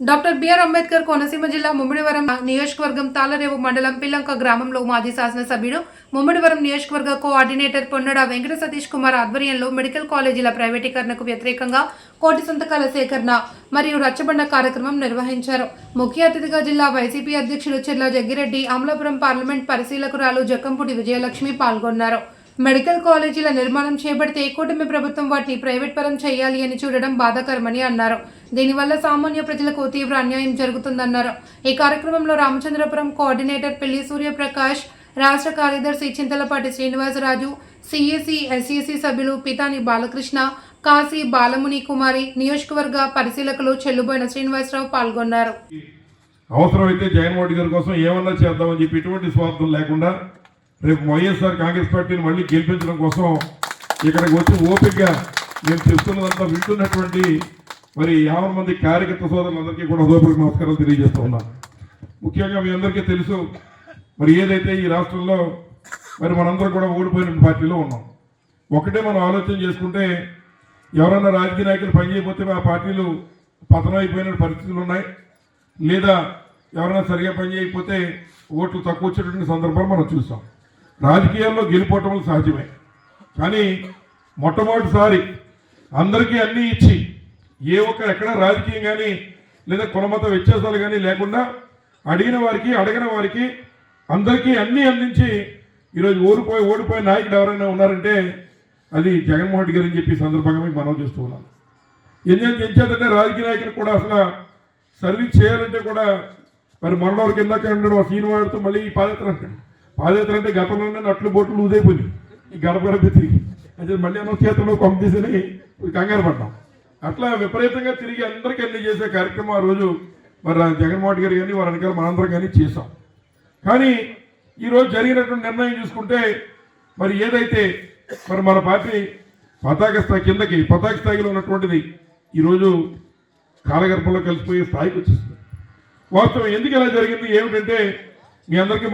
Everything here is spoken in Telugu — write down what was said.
డాక్టర్ బిఆర్ అంబేద్కర్ కోనసీమ జిల్లా ముమ్మిడివరం నియోజకవర్గం తాళరేవు మండలం పిల్లంక గ్రామంలో మాజీ శాసనసభ్యుడు ముమ్మిడివరం నియోజకవర్గ కోఆర్డినేటర్ పొన్నడ వెంకట సతీష్ కుమార్ ఆధ్వర్యంలో మెడికల్ కాలేజీల ప్రైవేటీకరణకు వ్యతిరేకంగా కోటి సంతకాల సేకరణ మరియు రచ్చబండ కార్యక్రమం నిర్వహించారు. ముఖ్య అతిథిగా జిల్లా వైసీపీ అధ్యక్షులు చెర్ల జగ్గిరెడ్డి అమలాపురం పార్లమెంట్ పరిశీలకురాలు జక్కంపూడి విజయలక్ష్మి పాల్గొన్నారు. మెడికల్ కాలేజీల నిర్మాణం చేపడితే కూటమి ప్రభుత్వం వాటిని ప్రైవేట్ పరం చేయాలి అని చూడడం బాధాకరమని అన్నారు. దీనివల్ల సామాన్య ప్రజలకు తీవ్ర అన్యాయం జరుగుతుందన్నారు. ఈ కార్యక్రమంలో రామచంద్రపురం కోఆర్డినేటర్ పెళ్ళి సూర్యప్రకాష్ రాష్ట్ర కార్యదర్శి చింతలపాటి శ్రీనివాసరాజు సిఎస్సి ఎస్ఈసి సభ్యులు పితాని బాలకృష్ణ కాశీ బాలముని కుమారి నియోజకవర్గ పరిశీలకులు చెల్లుబోయిన శ్రీనివాసరావు పాల్గొన్నారు. అవసరమైతే జగన్మోహన్ గారి కోసం ఏమన్నా చేద్దామని చెప్పి ఎటువంటి స్వార్థం లేకుండా రేపు వైఎస్ఆర్ కాంగ్రెస్ పార్టీని మళ్ళీ గెలిపించడం కోసం ఇక్కడికి వచ్చి ఓపికగా నేను చెప్తున్నదంతా వింటున్నటువంటి మరి యాభై మంది కార్యకర్త సోదరులందరికీ కూడా హృదయపూర్వక నమస్కారాలు తెలియజేస్తూ ఉన్నాను ముఖ్యంగా మీ అందరికీ తెలుసు మరి ఏదైతే ఈ రాష్ట్రంలో మరి మనందరం కూడా ఓడిపోయిన పార్టీలో ఉన్నాం. ఒకటే మనం ఆలోచన చేసుకుంటే ఎవరైనా రాజకీయ నాయకులు పనిచేయకపోతే ఆ పార్టీలు పతనం అయిపోయిన పరిస్థితులు ఉన్నాయి. లేదా ఎవరైనా సరిగా పని చేయకపోతే ఓట్లు తక్కువ వచ్చేటువంటి సందర్భాలు మనం చూసాం. రాజకీయాల్లో గెలిపోవటం సహజమే. కానీ మొట్టమొదటిసారి అందరికీ అన్నీ ఇచ్చి ఏ ఒక్క ఎక్కడ రాజకీయం కానీ లేదా కులమత వ్యత్యాసాలు కానీ లేకుండా అడిగిన వారికి అడగిన వారికి అందరికీ అన్నీ అందించి ఈరోజు ఓడిపోయి ఓడిపోయే నాయకుడు ఎవరైనా ఉన్నారంటే అది జగన్మోహన్ రెడ్డి గారు అని చెప్పి సందర్భంగా మీకు మనం చేస్తూ ఉన్నాం ఎందుకంటే ఎంచేతంటే రాజకీయ నాయకులు కూడా అసలు సర్వీస్ చేయాలంటే కూడా మరి మనలో కిందకి ఉండడం సీన్ వాడుతూ మళ్ళీ ఈ పాదయాత్ర అంటాడు. పాదయాత్ర అంటే గతంలోనే నట్లు బోట్లు లూజ్ అయిపోయింది ఈ గడప గడప తిరిగి. అయితే మళ్ళీ అన్న చేతుల్లో కొంప తీసని కంగారు పడ్డాం. అట్లా విపరీతంగా తిరిగి అందరికీ అన్ని చేసే కార్యక్రమం ఆ రోజు మరి జగన్మోహన్ గారు కానీ వారి వెనకాల మనందరం కానీ చేసాం కానీ ఈరోజు జరిగినటువంటి నిర్ణయం చూసుకుంటే మరి ఏదైతే మరి మన పార్టీ పతాక స్థాయి కిందకి పతాక స్థాయిలో ఉన్నటువంటిది ఈరోజు కాలగర్భంలో కలిసిపోయే స్థాయికి వచ్చేస్తుంది వాస్తవం ఎందుకు ఇలా జరిగింది? ఏమిటంటే మీ అందరికీ